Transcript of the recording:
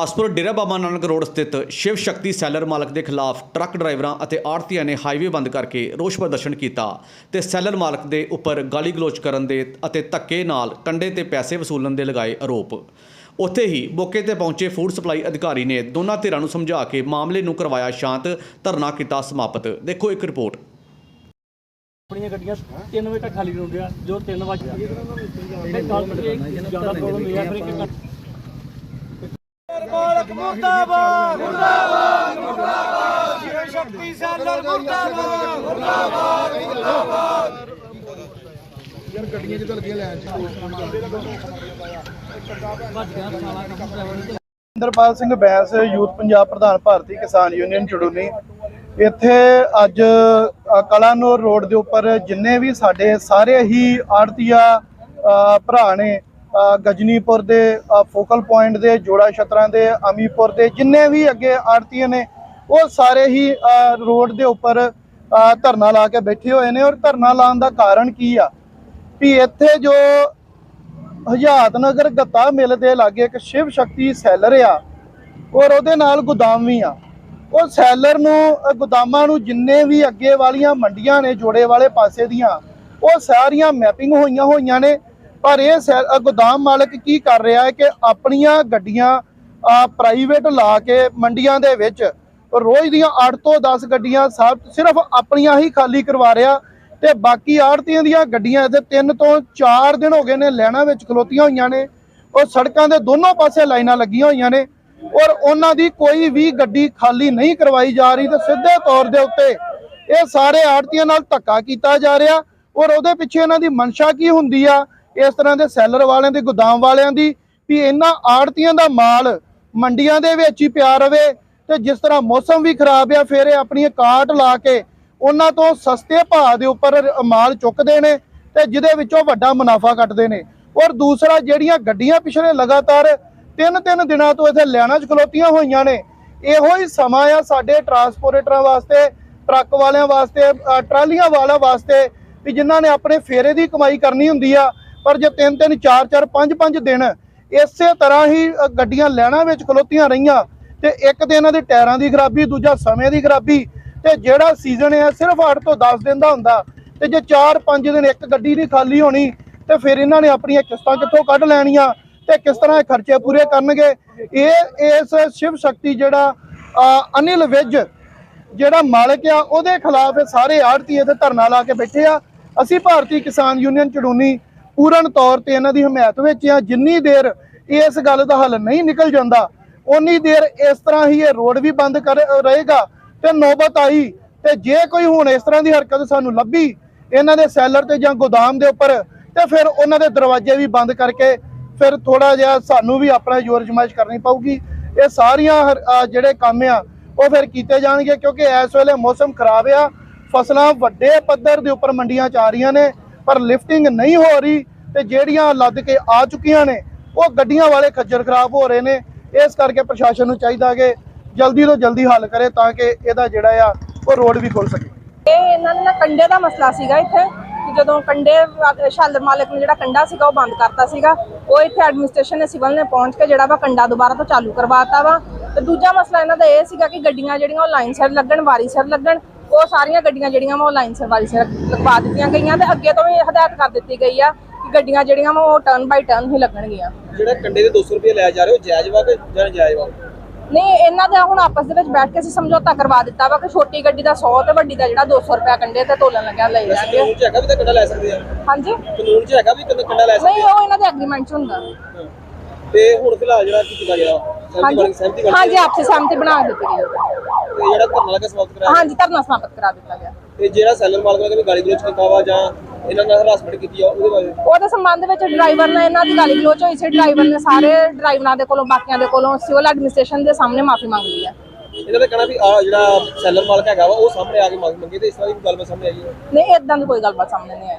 Gurdaspur Dera Baba Nanak road ਸਥਿਤ ਸ਼ਿਵ ਸ਼ਕਤੀ seller ਮਾਲਕ ਦੇ ਖਿਲਾਫ ਟਰੱਕ ਡਰਾਈਵਰਾਂ ਅਤੇ ਆੜਤੀਆਂ ਨੇ ਹਾਈਵੇ ਬੰਦ ਕਰਕੇ ਰੋਸ ਪ੍ਰਦਰਸ਼ਨ ਕੀਤਾ ਤੇ ਸੈਲਰ ਮਾਲਕ ਦੇ ਉੱਪਰ ਗਾਲੀ ਗਲੋਚ ਕਰਨ ਦੇ ਅਤੇ ਧੱਕੇ ਨਾਲ ਕੰਡੇ ਤੇ ਪੈਸੇ ਵਸੂਲਣ ਦੇ ਲਗਾਏ ਆਰੋਪ। ਉੱਥੇ ਹੀ ਮੌਕੇ ਤੇ ਪਹੁੰਚੇ ਫੂਡ ਸਪਲਾਈ ਅਧਿਕਾਰੀ ਨੇ ਦੋਨਾਂ ਧਿਰਾਂ ਨੂੰ ਸਮਝਾ ਕੇ ਮਾਮਲੇ ਨੂੰ ਕਰਵਾਇਆ ਸ਼ਾਂਤ, ਧਰਨਾ ਕੀਤਾ ਸਮਾਪਤ। ਦੇਖੋ ਇੱਕ ਰਿਪੋਰਟ। ਆਪਣੀਆਂ ਗੱਡੀਆਂ 3 ਵਜੇ ਤੱਕ ਖਾਲੀ ਹੁੰਦੀਆਂ ਜੋ 3 ਵਜੇ ਇਹ ਜ਼ਿਆਦਾ ਪ੍ਰੋਬਲਮ ਹੈ ਫਿਰ ਇੱਕ ਮਾਲਕ ਮੁਰਦਾਬਾਦ ਮੁਰਦਾਬਾਦ ਮੁਰਦਾਬਾਦ। ਸ਼ਿਵ ਸ਼ਕਤੀ ਸੈਲਰ ਮੁਰਦਾਬਾਦ। ਮੁਰਦਾਬਾਦ ਮੁਰਦਾਬਾਦ ਇੰਦਰਪਾਲ ਸਿੰਘ ਬੈਂਸ ਯੂਥ ਪੰਜਾਬ ਪ੍ਰਧਾਨ ਭਾਰਤੀ ਕਿਸਾਨ ਯੂਨੀਅਨ ਚੜੂਨੀ। ਇੱਥੇ ਅੱਜ ਕਲਾਨੌਰ ਰੋਡ ਦੇ ਉੱਪਰ ਜਿੰਨੇ ਵੀ ਸਾਡੇ ਸਾਰੇ ਹੀ ਆੜਤੀਆ ਭਰਾ ਨੇ ਗਜਨੀਪੁਰ ਦੇ ਫੋਕਲ ਪੁਆਇੰਟ ਦੇ, ਜੋੜਾ ਛਤਰਾਂ ਦੇ, ਅਮੀਪੁਰ ਦੇ, ਜਿੰਨੇ ਵੀ ਅੱਗੇ ਆੜਤੀਆਂ ਨੇ, ਉਹ ਸਾਰੇ ਹੀ ਰੋਡ ਦੇ ਉੱਪਰ ਧਰਨਾ ਲਾ ਕੇ ਬੈਠੇ ਹੋਏ ਨੇ। ਔਰ ਧਰਨਾ ਲਾਉਣ ਦਾ ਕਾਰਨ ਕੀ ਆ? ਵੀ ਇੱਥੇ ਜੋ ਹਜਾਤ ਨਗਰ ਗੱਤਾ ਮਿਲ ਦੇ ਲਾਗੇ ਇੱਕ ਸ਼ਿਵ ਸ਼ਕਤੀ ਸੈਲਰ ਆ, ਔਰ ਉਹਦੇ ਨਾਲ ਗੋਦਾਮ ਵੀ ਆ। ਉਹ ਸੈਲਰ ਨੂੰ ਗੋਦਾਮਾਂ ਨੂੰ ਜਿੰਨੇ ਵੀ ਅੱਗੇ ਵਾਲੀਆਂ ਮੰਡੀਆਂ ਨੇ, ਜੋੜੇ ਵਾਲੇ ਪਾਸੇ ਦੀਆਂ, ਉਹ ਸਾਰੀਆਂ ਮੈਪਿੰਗ ਹੋਈਆਂ ਹੋਈਆਂ ਨੇ। ਪਰ ਇਹ ਸੈ- ਗੋਦਾਮ ਮਾਲਕ ਕੀ ਕਰ ਰਿਹਾ ਹੈ ਕਿ ਆਪਣੀਆਂ ਗੱਡੀਆਂ ਪ੍ਰਾਈਵੇਟ ਲਾ ਕੇ ਮੰਡੀਆਂ ਦੇ ਵਿੱਚ ਰੋਜ਼ ਦੀਆਂ 8 ਤੋਂ 10 ਗੱਡੀਆਂ ਸਿਰਫ ਆਪਣੀਆਂ ਹੀ ਖਾਲੀ ਕਰਵਾ ਰਿਹਾ ਤੇ ਬਾਕੀ ਆੜਤੀਆਂ ਦੀਆਂ ਗੱਡੀਆਂ ਇਹਦੇ 3 ਤੋਂ 4 ਦਿਨ ਹੋ ਗਏ ਨੇ ਲੈਣਾ ਵਿੱਚ ਖਲੋਤੀਆਂ ਹੋਈਆਂ ਨੇ। ਔਰ ਸੜਕਾਂ ਦੇ ਦੋਨੋਂ ਪਾਸੇ ਲਾਈਨਾਂ ਲੱਗੀਆਂ ਹੋਈਆਂ ਨੇ ਔਰ ਉਹਨਾਂ ਦੀ ਕੋਈ ਵੀ ਗੱਡੀ ਖਾਲੀ ਨਹੀਂ ਕਰਵਾਈ ਜਾ ਰਹੀ ਤੇ ਸਿੱਧੇ ਤੌਰ ਦੇ ਉੱਤੇ ਇਹ ਸਾਰੇ ਆੜਤੀਆਂ ਨਾਲ ਧੱਕਾ ਕੀਤਾ ਜਾ ਰਿਹਾ ਔਰ ਉਹਦੇ ਪਿੱਛੇ ਇਹਨਾਂ ਦੀ ਮਨਸ਼ਾ ਕੀ ਹੁੰਦੀ ਆ? ਇਸ ਤਰ੍ਹਾਂ ਦੇ ਸੈਲਰ ਵਾਲਿਆਂ ਦੇ, ਗੋਦਾਮ ਵਾਲਿਆਂ ਦੀ ਵੀ ਇਹਨਾਂ ਆੜਤੀਆਂ ਦਾ ਮਾਲ ਮੰਡੀਆਂ ਦੇ ਵਿੱਚ ਹੀ ਪਿਆ ਰਵੇ ਤੇ ਜਿਸ ਤਰ੍ਹਾਂ ਮੌਸਮ ਵੀ ਖਰਾਬ ਆ, ਫਿਰ ਇਹ ਆਪਣੀਆਂ ਕਾਟ ਲਾ ਕੇ ਉਹਨਾਂ ਤੋਂ ਸਸਤੇ ਭਾਅ ਦੇ ਉੱਪਰ ਮਾਲ ਚੁੱਕਦੇ ਨੇ ਤੇ ਜਿਹਦੇ ਵਿੱਚੋਂ ਵੱਡਾ ਮੁਨਾਫਾ ਕੱਟਦੇ ਨੇ। ਔਰ ਦੂਸਰਾ, ਜਿਹੜੀਆਂ ਗੱਡੀਆਂ ਪਿਛਲੇ ਲਗਾਤਾਰ ਤਿੰਨ ਤਿੰਨ ਦਿਨਾਂ ਤੋਂ ਇੱਥੇ ਲੈਣਾ ਚ ਖਲੋਤੀਆਂ ਹੋਈਆਂ ਨੇ, ਇਹੋ ਹੀ ਸਮਾਂ ਆ ਸਾਡੇ ਟਰਾਂਸਪੋਰਟਰਾਂ ਵਾਸਤੇ, ਟਰੱਕ ਵਾਲਿਆਂ ਵਾਸਤੇ ਟਰਾਲੀਆਂ ਵਾਲਿਆਂ ਵਾਸਤੇ ਵੀ ਜਿਨ੍ਹਾਂ ਨੇ ਆਪਣੇ ਫੇਰੇ ਦੀ ਕਮਾਈ ਕਰਨੀ ਹੁੰਦੀ ਆ ਪਰ ਜੇ ਤਿੰਨ ਤਿੰਨ, ਚਾਰ ਚਾਰ, ਪੰਜ ਪੰਜ ਦਿਨ ਇਸੇ ਤਰ੍ਹਾਂ ਹੀ ਗੱਡੀਆਂ ਲੈਣਾ ਵਿੱਚ ਖਲੋਤੀਆਂ ਰਹੀਆਂ ਤੇ ਇੱਕ ਤੇ ਇਹਨਾਂ ਦੇ ਟਾਇਰਾਂ ਦੀ ਖਰਾਬੀ, ਦੂਜਾ ਸਮੇਂ ਦੀ ਖਰਾਬੀ ਤੇ ਜਿਹੜਾ ਸੀਜ਼ਨ ਹੈ ਸਿਰਫ 8 ਤੋਂ 10 ਦਿਨ ਦਾ ਹੁੰਦਾ ਤੇ ਜੇ 4-5 ਦਿਨ ਇੱਕ ਗੱਡੀ ਨਹੀਂ ਖਾਲੀ ਹੋਣੀ ਤੇ ਫਿਰ ਇਹਨਾਂ ਨੇ ਆਪਣੀਆਂ ਕਿਸ਼ਤਾਂ ਕਿੱਥੋਂ ਕੱਢ ਲੈਣੀਆਂ ਤੇ ਕਿਸ ਤਰ੍ਹਾਂ ਇਹ ਖਰਚੇ ਪੂਰੇ ਕਰਨਗੇ? ਇਹ, ਇਸ ਸ਼ਿਵ ਸ਼ਕਤੀ ਜਿਹੜਾ ਅਨਿਲ ਵਿਜ ਜਿਹੜਾ ਮਾਲਕ ਆ, ਉਹਦੇ ਖਿਲਾਫ ਇਹ ਸਾਰੇ ਆੜਤੀ ਇੱਥੇ ਧਰਨਾ ਲਾ ਕੇ ਬੈਠੇ ਆ। ਅਸੀਂ ਭਾਰਤੀ ਕਿਸਾਨ ਯੂਨੀਅਨ ਚੜੂਨੀ ਪੂਰਨ ਤੌਰ ਤੇ ਇਹਨਾਂ ਦੀ ਹਮਾਇਤ ਵਿੱਚ ਆ, ਜਿੰਨੀ ਦੇਰ ਇਸ ਗੱਲ ਦਾ ਹੱਲ ਨਹੀਂ ਨਿਕਲ ਜਾਂਦਾ ਉਨੀ ਦੇਰ ਇਸ ਤਰ੍ਹਾਂ ਹੀ ਇਹ ਰੋਡ ਵੀ ਬੰਦ ਕਰ ਰਹੇਗਾ ਤੇ ਨੌਬਤ ਆਈ ਤੇ ਜੇ ਕੋਈ ਹੁਣ ਇਸ ਤਰ੍ਹਾਂ ਦੀ ਹਰਕਤ ਸਾਨੂੰ ਲੱਭੀ ਇਹਨਾਂ ਦੇ ਸੈਲਰ ਤੇ ਜਾਂ ਗੋਦਾਮ ਦੇ ਉੱਪਰ, ਤੇ ਫਿਰ ਉਹਨਾਂ ਦੇ ਦਰਵਾਜ਼ੇ ਵੀ ਬੰਦ ਕਰਕੇ ਫਿਰ ਥੋੜਾ ਜਿਹਾ ਸਾਨੂੰ ਵੀ ਆਪਣਾ ਜ਼ੋਰ ਜਮਾਇਸ਼ ਕਰਨੀ ਪਊਗੀ। ਇਹ ਸਾਰੀਆਂ ਜਿਹੜੇ ਕੰਮ ਆ, ਉਹ ਫਿਰ ਕੀਤੇ ਜਾਣਗੇ ਕਿਉਂਕਿ ਇਸ ਵੇਲੇ ਮੌਸਮ ਖਰਾਬ ਆ, ਫਸਲਾਂ ਵੱਡੇ ਪੱਧਰ ਦੇ ਉੱਪਰ ਮੰਡੀਆਂ ਚ ਆ ਰਹੀਆਂ ਨੇ। ਪਰ ਲਿਫਟਿੰਗ ਨਹੀਂ ਹੋ ਰਹੀ ਤੇ ਜਿਹੜੀਆਂ ਲੱਦ ਕੇ ਆ ਚੁੱਕੀਆਂ ਨੇ, ਉਹ ਗੱਡੀਆਂ ਵਾਲੇ ਖੱਜਰ ਖਰਾਬ ਹੋ ਰਹੇ ਨੇ। ਇਸ ਕਰਕੇ ਪ੍ਰਸ਼ਾਸਨ ਨੂੰ ਚਾਹੀਦਾ ਕਿ ਜਲਦੀ ਤੋਂ ਜਲਦੀ ਹੱਲ ਕਰੇ ਤਾਂ ਕਿ ਇਹਦਾ ਜਿਹੜਾ ਆ, ਉਹ ਰੋਡ ਵੀ ਖੁੱਲ ਸਕੇ। ਇਹ ਇਹਨਾਂ ਨੇ ਨਾ ਕੰਡੇ ਦਾ ਮਸਲਾ ਸੀਗਾ ਇੱਥੇ ਜਦੋਂ ਕੰਡੇ ਸ਼ਾਲਰ ਮਾਲਕ ਨੇ ਜਿਹੜਾ ਕੰਡਾ ਸੀਗਾ ਉਹ ਬੰਦ ਕਰਤਾ ਸੀਗਾ, ਉਹ ਇੱਥੇ ਐਡਮਿਨਿਸਟ੍ਰੇਸ਼ਨ ਨੇ ਸਿਵਲ ਨੇ ਪਹੁੰਚ ਕੇ ਜਿਹੜਾ ਵਾ ਕੰਡਾ ਦੁਬਾਰਾ ਤੋਂ ਚਾਲੂ ਕਰਵਾਤਾ ਵਾ। ਤੇ ਦੂਜਾ ਮਸਲਾ ਇਹਨਾਂ ਦਾ ਇਹ ਸੀਗਾ ਕਿ ਗੱਡੀਆਂ ਜਿਹੜੀਆਂ ਉਹ ਲਾਈਨ ਸਿਰ ਲੱਗਣ, ਵਾਰੀ ਸਿਰ ਲੱਗਣ ਉਹ ਸਾਰੀਆਂ ਗੱਡੀਆਂ ਜਿਹੜੀਆਂ ਵਾ ਉਹ ਲਾਈਨ ਸਿਰ ਵਾਰੀ ਸਿਰ ਲਗਵਾ ਦਿੱਤੀਆਂ ਗਈਆਂ ਤੇ ਅੱਗੇ ਤੋਂ ਵੀ ਹਦਾਇਤ ਕਰ ਦਿੱਤੀ ਗਈ ਆ ਕਿ ਗੱਡੀਆਂ ਜਿਹੜੀਆਂ ਵਾ ਉਹ ਟਰਨ ਬਾਈ ਟਰਨ ਹੀ ਲੱਗਣਗੀਆਂ। ਜਿਹੜਾ ਕੰਡੇ ਦੇ 200 ਰੁਪਏ ਲਿਆ ਜਾ ਰਹੇ ਹੋ ਜਾਇਜ਼ ਵਾ ਕਿ ਜਾਇਜ਼ ਵਾ? ਨਹੀਂ ਇਹਨਾਂ ਦਾ ਹੁਣ ਆਪਸ ਦੇ ਵਿੱਚ ਬੈਠ ਕੇ ਅਸੀਂ ਸਮਝੌਤਾ ਕਰਵਾ ਦਿੱਤਾ ਵਾ ਕਿ ਛੋਟੀ ਗੱਡੀ ਦਾ 100 ਤੇ ਵੱਡੀ ਦਾ ਜਿਹੜਾ 200 ਰੁਪਏ ਕੰਡੇ ਤੇ ਤੋਲਣ ਲੱਗਿਆ ਲੈ ਜਾਣਗੇ ਕਾਨੂੰਨ 'ਚ ਹੈਗਾ ਵੀ ਤਾਂ ਕੰਡਾ ਲੈ ਸਕਦੇ ਆ। ਹਾਂਜੀ। ਕਾਨੂੰਨ 'ਚ ਹੈਗਾ ਵੀ ਕੰਡਾ ਲੈ ਨਹੀਂ ਸਕਦੇ ਉਹ ਇਹਨਾਂ ਦੇ ਐਗਰੀਮੈਂਟ ਚ ਹੁੰਦਾ। ਤੇ ਹੁਣ ਫਿਲਹਾਲ ਜਿਹੜਾ ਕੀ ਕੀਤਾ ਗਿਆ ਸਹਿਮਤੀ ਬਣ ਸਹਿਮਤੀ ਬਣ ਹਾਂਜੀ ਆਪਸੀ ਸਹਿਮਤੀ ਬਣਾ ਦਿੱਤੀ ਗਈ। ਤੇ ਜਿਹੜਾ ਧਰਨਾ ਲਗਾ ਸਮਾਪਤ ਕਰਾਇਆ ਹਾਂਜੀ ਧਰਨਾ ਸਮਾਪਤ ਕਰਾ ਦਿੱਤਾ ਗਿਆ। ਤੇ ਜਿਹੜਾ ਸੈਲਰ ਮਾਲਕ ਨੇ ਵੀ ਗਾਲੀ ਗਲੋਚ ਕੀਤਾ ਵਾ ਜਾਂ ਇਹਨਾਂ ਨਾਲ ਹਰਾਸਮੈਂਟ ਕੀਤੀ ਆ ਉਹਦੇ ਬਾਰੇ? ਉਹਦੇ ਸੰਬੰਧ ਵਿੱਚ ਡਰਾਈਵਰ ਨੇ ਇਹਨਾਂ ਦੀ ਗਾਲੀ ਗਲੋਚ ਹੋਈ ਸੀ। ਡਰਾਈਵਰ ਨੇ ਸਾਰੇ ਡਰਾਈਵਰਾਂ ਦੇ ਕੋਲੋਂ ਬਾਕੀਆਂ ਦੇ ਕੋਲੋਂ ਸਿਵਲ ਐਡਮਿਨਿਸਟ੍ਰੇਸ਼ਨ ਦੇ ਸਾਹਮਣੇ ਮਾਫੀ ਮੰਗ ਲਈ ਹੈ। ਇਹਨਾਂ ਦਾ ਕਹਿਣਾ ਵੀ ਆ ਜਿਹੜਾ ਸੈਲਰ ਮਾਲਕ ਹੈਗਾ ਵਾ ਉਹ ਸਾਹਮਣੇ ਆ ਕੇ ਮੰਗ ਮੰਗੇ ਤੇ ਇਸ ਤਰ੍ਹਾਂ ਦੀ ਕੋਈ ਗੱਲਬਾਤ ਸਾਹਮਣੇ ਆਈ ਹੈ ਨਹੀਂ ਇਦਾਂ ਦੀ ਕੋਈ ਗੱਲਬਾਤ ਸਾਹਮਣੇ ਨਹੀਂ ਆਈ।